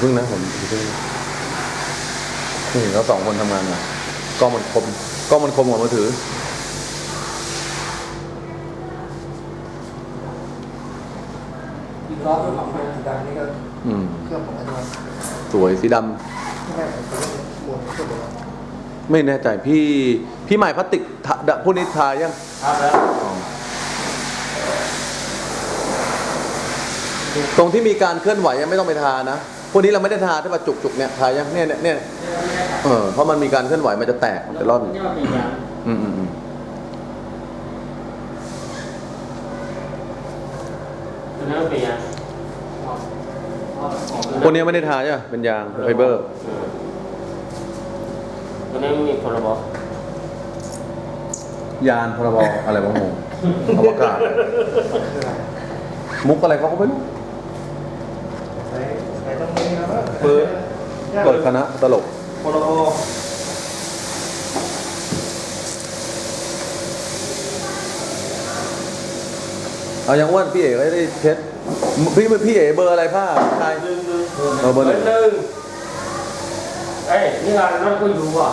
เพิ่งนะผมอย่าเพิ่งนี่เราสองคนทำงานมกล้องมันคมกล้องมันคมกว่ามือถืออีกรอบด้วยของไฟสีดำนี่ก็อืม เครื่องของอันนี้สวยสีดำไม่ใช่ผมเรียกมวลเครื่องของเราไม่แน่ใจพี่พี่ใหม่พลาสติกทาดะพวกนี้ทายังครับแล้วอ๋อตรงที่มีการเคลื่อนไหวยังไม่ต้องไปทานะ พวกนี้เราไม่ได้ทาที่ว่าจุกๆเนี่ยทายังเนี่ยเนี่ยเนี่ยเออเพราะมันมีการเคลื่อนไหวมันจะแตกมันจะร่อนนี่มันเป็นยางอืมอืมอืมตัวนั้นเป็นยางพวกนี้ไม่ได้ทาใช่ไหมเป็นยางไฟเบอร์ตัวนี้มีพรบยานพรบอะไรวะโมอวกาศคืออะไรมุกอะไรเขาก็ไม่รู้ ปิดเปิดคณะตลกพรบเอายังอ้วนพี่เอ๋ก็ได้เช็ดพี่พี่เอ๋เบอร์อะไรผ้าใช่เออเบอร์หนึ่งหนึ่งเอ้ยนี่งานนั่นก็อยู่อะ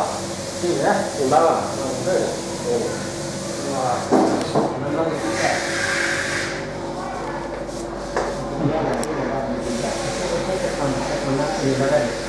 นี่นะเห็นบ้างอะเออโอ้ว่ามันต้องคิดแค่ ดีแล้วได้